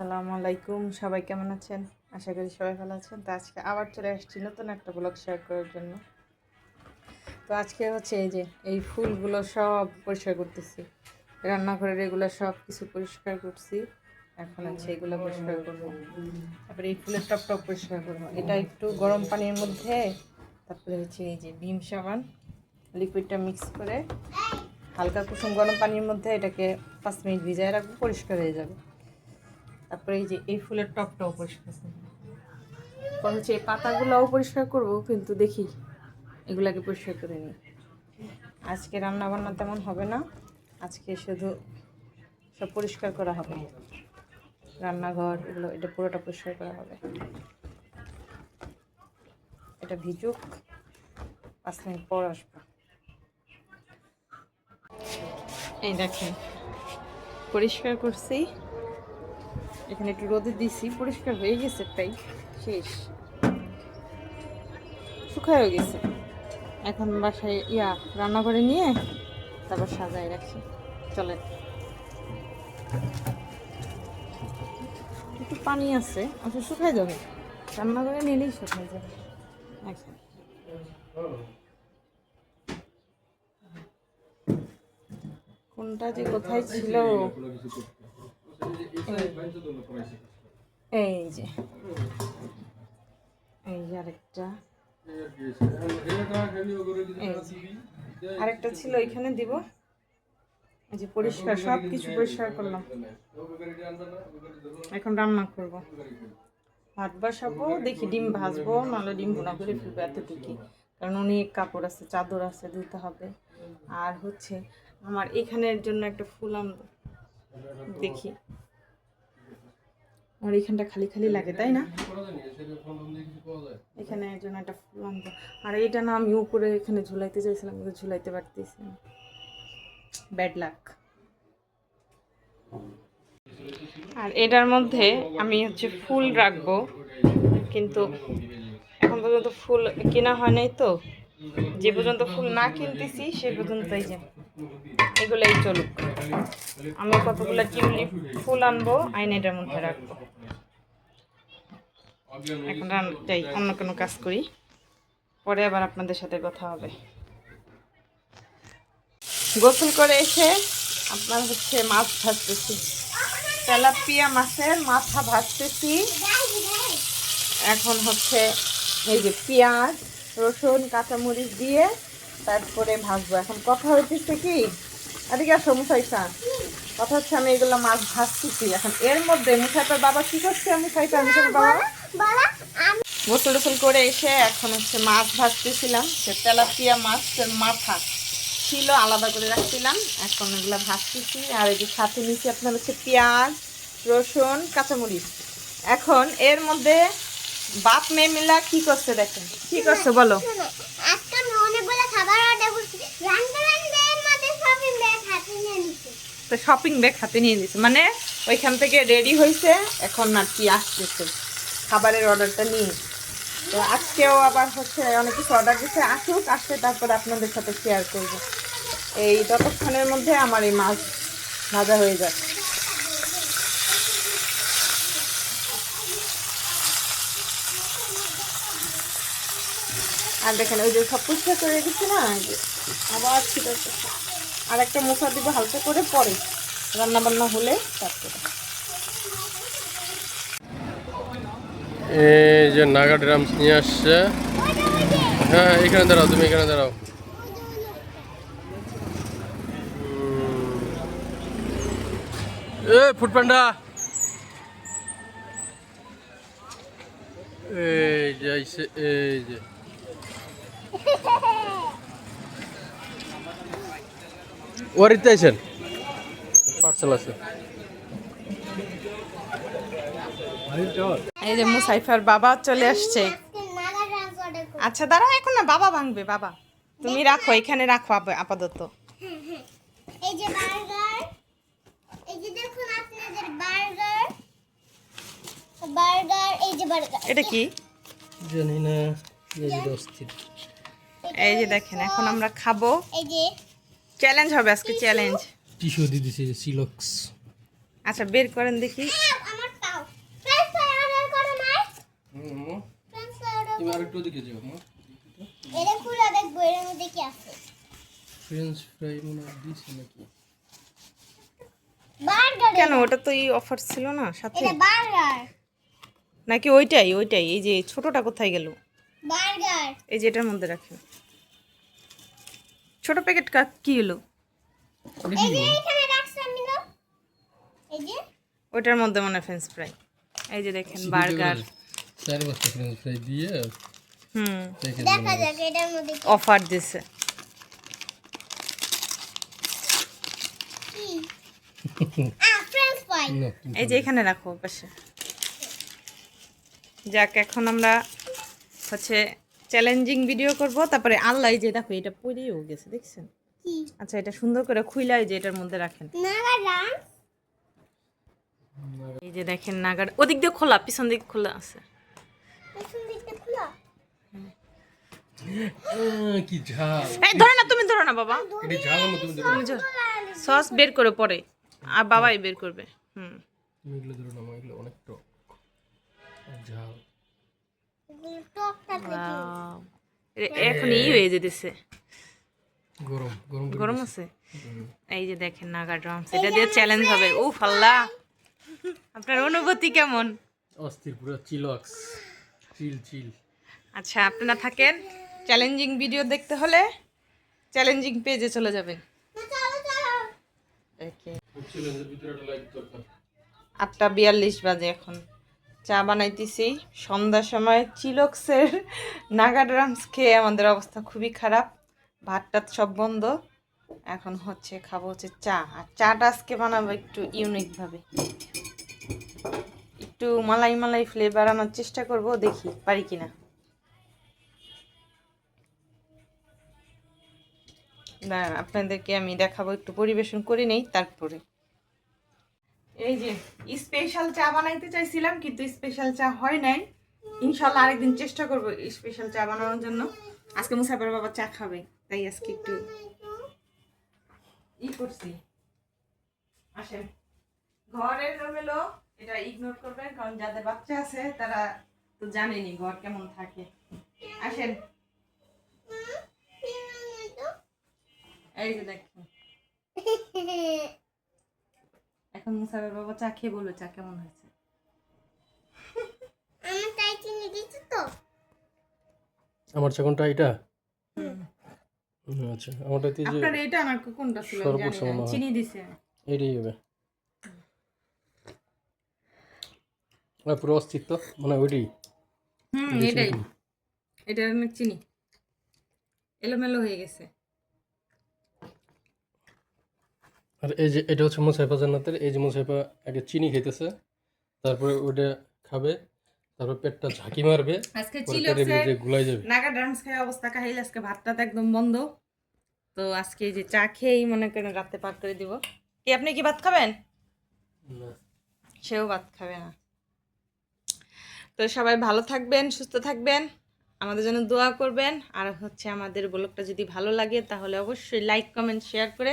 আসসালামু আলাইকুম। সবাই কেমন আছেন? আশা করি সবাই ভালো আছেন। তো আজকে আবার চলে আসছি নতুন একটা ব্লগ শেয়ার করার জন্য। তো আজকে হচ্ছে এই যে, এই ফুলগুলো সব পরিষ্কার করতেছি। রান্নাঘরের এগুলো সব কিছু পরিষ্কার করছি। এখন হচ্ছে এগুলো পরিষ্কার করব। তারপরে এই ফুলের টপটপ পরিষ্কার করব। এটা একটু গরম পানির মধ্যে। তারপরে হচ্ছে এই যে ভীম সাবান, লিকুইডটা মিক্স করে হালকা কুসুম গরম পানির মধ্যে এটাকে পাঁচ মিনিট ভিজায় রাখব, পরিষ্কার হয়ে যাবে। তারপরে এই যে এই ফুলের টপটাও পরিষ্কার করব। পরে হচ্ছে এই পাতাগুলোও পরিষ্কার করব, কিন্তু দেখি এগুলাকে পরিষ্কার করে নিই। আজকে রান্না বান্না তেমন হবে না, আজকে শুধু সব পরিষ্কার করা হবে। রান্নাঘর, এগুলো, এটা পুরোটা পরিষ্কার করা হবে। এটা ভিজুক, পাঁচ মিনিট পর আসব। এই দেখেন, পরিষ্কার করছি। এখানে একটু রোদে দিছি, পরিষ্কার হয়ে গেছে তাই, শেষ। শুকায়ও গেছে। এখন বাসায়, ইয়া রান্না করে নিয়ে তারপর সাজায় রাখছি চলে একটু পানি আছে আচ্ছা শুকায় যাবে। রান্না করে নিলেই শুকায় যাবে। আচ্ছা। কোনটা যে কোথায় ছিল? এই যে। এই যে আরেকটা। আরেকটা ছিল, এখানে দিব। যে পরিষ্কার, সব কিছু পরিষ্কার করলাম। এখন রান্না করব। ভাত বসাবো, দেখি ডিম ভাজবো, নাহলে ডিম ভুনা করে ফেলব এতটুকুই। কারণ অনেক কাপড় আছে, চাদর আছে দিতে হবে। আর হচ্ছে, আমার এখানের জন্য একটা ফুল আনব। দেখি। আমার এখানটা খালি খালি লাগে, তাই না? এখানে এর জন্য একটা ফুল আনব আর এটা না আমি উপরে এখানে ঝুলাইতে চাইছিলাম, কিন্তু ঝুলাইতে পারতেছি ব্যাড লাক আর এটার মধ্যে আমি হচ্ছে ফুল রাখব, কিন্তু এখন পর্যন্ত ফুল কেনা হয় নাই তো। যে পর্যন্ত ফুল না কিনতেছি, সে পর্যন্ত এই যে এগুলোই চলুক। আমি কতগুলো টিউলিপ ফুল আনব আইন এটার মধ্যে রাখব। এখন যাই, অন্য কোনো কাজ করি। পরে আবার আপনাদের সাথে কথা হবে। গোসল করে এসে আপনার হচ্ছে মাছ ভাজতেছি। তেলাপিয়া মাছের মাথা ভাজতেছি। এখন হচ্ছে এই যে পেঁয়াজ, রসুন, কাঁচামরিচ দিয়ে তারপরে ভাজবো। এখন কথা হইতেছে কি এদিকে আসো মুসাইফা কথা হচ্ছে আমি এগুলো মাছ ভাজতেছি এখন। এর মধ্যে মুসাইফার বাবা কি করছে? মুসাইফা মুসাইফার বাবা? গোসল টোসল করে এসে এখন হচ্ছে মাছ ভাজতেছিলাম। সে তেলাপিয়া মাছের মাথা ছিল, আলাদা করে রাখছিলাম। এখন এগুলো ভাজতেছি। আর এই যে সাথে নিচে আপনার হচ্ছে পেঁয়াজ, রসুন, কাঁচামরিচ। এখন এর মধ্যে বাপ মেয়ে মিলা কি করছে দেখেন? কি করছে বলো আজকে আমি অনেকগুলো খাবার অর্ডার করছি রান্না রান্না এর মধ্যে শপিং ব্যাগ হাতে নিয়ে নিচ্ছি তো শপিং ব্যাগ হাতে নিয়ে নিছে মানে ওইখান থেকে রেডি হয়েছে, এখন আর কি আসতেছে। খাবারের অর্ডারটা নিয়ে। তো আজকেও আবার হচ্ছে অনেক কিছু অর্ডার দিচ্ছে আসুক, আসলে তারপর আপনাদের সাথে শেয়ার করব। এই ততক্ষণের মধ্যে আমার এই মাছ ভাজা হয়ে যাচ্ছে আর দেখেন, ওই যে সব পরিষ্কার করে দিচ্ছে না? আবার ঠিক আছে আর একটা মুখা দিব হালকা করে, পরে রান্না বান্না হলে তারপরে। এই যে নাগা ড্রামস নিয়ে আসছে। হ্যাঁ এখানে দাঁড়াও, তুমি এখানে দাঁড়াও। এ ফুটপান্ডা এই যে এই যে। ওয়ারিতে আইছেন পার্সেল আছে। এই যে মুসাইফার বাবা চলে আসছে। আচ্ছা দাঁড়াও এখন না বাবা ভাঙবে বাবা। তুমি রাখো এখানে রাখো আপাতত। এই যে বার্গার এই যে দেখুন আপনাদের বার্গার। বার্গার এই যে বার্গার। এটা কি? জানি না এই যে দেখেন এখন আমরা খাব। এই যে চ্যালেঞ্জ হবে আজকে চ্যালেঞ্জ টিশু দিয়ে দিছে সিলক্স আচ্ছা বের করেন দেখি। হ্যাঁ, আমার পাও করো হুম। যাও মা দেখব এর মধ্যে কি আছে। ফ্রাই মনে বার্গার কেন ওটা তো এই অফার ছিল না সাথে? এটা বার্গার নাকি ওইটাই ওইটাই এই যে ছোটটা কোথায় গেল? বার্গার এই যে এটার মধ্যে রাখি ছোট প্যাকেট কি হলো? এই যে এখানে রাখছি আমি না। এই যে। ওইটার মধ্যে মনে ফ্রেঞ্চ ফ্রাই এই যে দেখেন বার্গার চার বস্তা ফ্রেঞ্চ ফ্রাই দিয়ে হুম। দেখা যাক এটার মধ্যে অফার দিছে। এই যে এখানে রাখো পাশে যাক এখন আমরা হচ্ছে চ্যালেঞ্জিং ভিডিও করব। তারপরে আল্লাহ এই যে দেখো এটা পড়েও গেছে দেখছেন? আচ্ছা এটা সুন্দর করে খুইলাই যে এটার মধ্যে রাখেন। এই যে দেখেন নাগার ওদিক দিয়ে খোলা পিছন দিক খোলা আছে। পেছন দিকটা খোলা? আহ, কি ঝাল। এই ধরো না তুমি ধরো না বাবা। এটা ঝাল মতো তুমি ধরো। তুমি ধরো। সস বের করে পরে। আর বাবাই বের করবে হুম। তুমি এগুলো ধরো না এগুলো অনেক টক। ঝাল। টকটা থেকে Wow. এ- এখন ই হয়ে যেতেছে। গরম গরম গরম আছে? এই যে দেখেন নাগা ড্রামস এটা দিয়ে চ্যালেঞ্জ হবে। ও ফাল্লা আপনার অনুভূতি কেমন? অস্থির পুরো চিলক্স চিল চিল আচ্ছা আপনারা থাকেন চ্যালেঞ্জিং ভিডিও দেখতে হলে চ্যালেঞ্জিং পেজে চলে যাবেন। চলো চলো। চ্যালেঞ্জের ভিতরে একটা লাইক দরকার। আটটা বিয়াল্লিশ বাজে এখন। চা বানাইতেছি। সন্ধ্যার সময় চিলক্সের নাগা ড্রামস খেয়ে আমাদের অবস্থা খুবই খারাপ। ভাতটা সব বন্ধ। এখন হচ্ছে খাব হচ্ছে চা। আর চাটা আজকে বানাবো একটু ইউনিকভাবে একটু মালাই মালাই ফ্লেভার আনার চেষ্টা করব, দেখি পারি কিনা। না আপনাদেরকে আমি দেখাবো, একটু পরিবেশন করে নেই, তারপরে। এই যে স্পেশাল চা বানাইতে চাইছিলাম, কিন্তু স্পেশাল চা হয় নাই। ইনশাল্লাহ আরেকদিন চেষ্টা করব স্পেশাল চা বানানোর জন্য। আজকে মুসাফের বাবা চা খাবে, তাই আজকে একটু ই করছি। আসেন। ঘরের রমেলো এটা ইগনোর করবেন কারণ যাদের বাচ্চা আছে, তারা তো জানেনি ঘর কেমন থাকে। আসেন। এই যে দেখেন। এখন মুসাফের বাবা চা খেয়ে বলবে চা কেমন হয়েছে? আমার তাই চিনি দিচ্ছি তো? আমার চাকনটা এটা আচ্ছা আমারটাতে যে আপনার এটা আমার কোনটা ছিল? জানি না। চিনি দিছে। এটাই হবে। আর পুরো অস্তিত্ব মানে ওইটাই। হুম এটাই। এটা চিনি। এলোমেলো হয়ে গেছে। আর এই যে এটা হচ্ছে মুসাইফা জান্নাতের এই যে মুসাইফা আগে চিনি খেতেছে তারপরে ওটা খাবে তারপর পেটটা ঝাঁকি মারবে আজকে পেটের গুলাই যাবে। নাগা ডান্স খাওয়া অবস্থা কাহিল আজকে ভাতটা তো একদম বন্ধ। তো আজকে এই যে চা খেয়েই মনে করেন রাতে পার করে দিব। কি আপনি কি ভাত খাবেন? না। সেও ভাত খাবে না। তো সবাই ভালো থাকবেন সুস্থ থাকবেন আমাদের জন্য দোয়া করবেন। আর হচ্ছে আমাদের ব্লগটা যদি ভালো লাগে তাহলে অবশ্যই লাইক কমেন্ট শেয়ার করে